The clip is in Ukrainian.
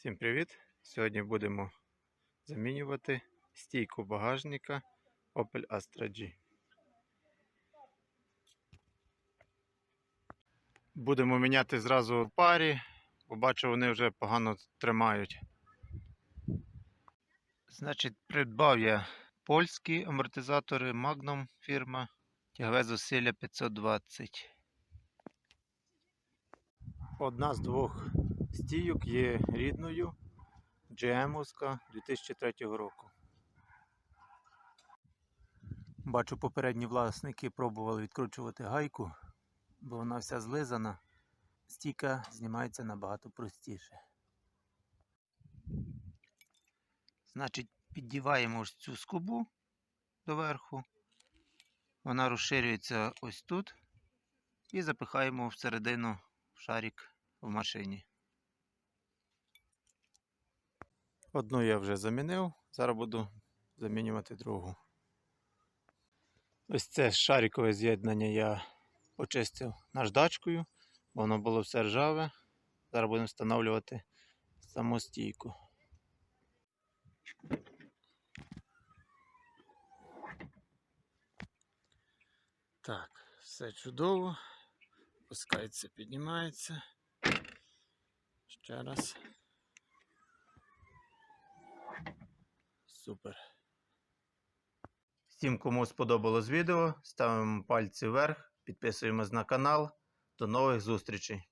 Всім привіт! Сьогодні будемо замінювати стійку багажника Opel Astra G. Будемо міняти зразу в парі, бо бачу, вони вже погано тримають. Значить, придбав я польські амортизатори Magnum фірма тягове зусилля 520. Одна з двох стійок є рідною GM 2003 року. Бачу, попередні власники пробували відкручувати гайку, бо вона вся злизана. Стійка знімається набагато простіше. Значить, піддіваємо ось цю скобу доверху. Вона розширюється ось тут. І запихаємо всередину в шарик в машині. Одну я вже замінив, зараз буду замінювати другу. Ось це шарикове з'єднання я почистив наждачкою, воно було все ржаве. Зараз будемо встановлювати саму стійку. Так, все чудово. Пускається, піднімається. Ще раз. Супер. Всім, кому сподобалось відео, ставимо пальці вверх, підписуємось на канал. До нових зустрічей!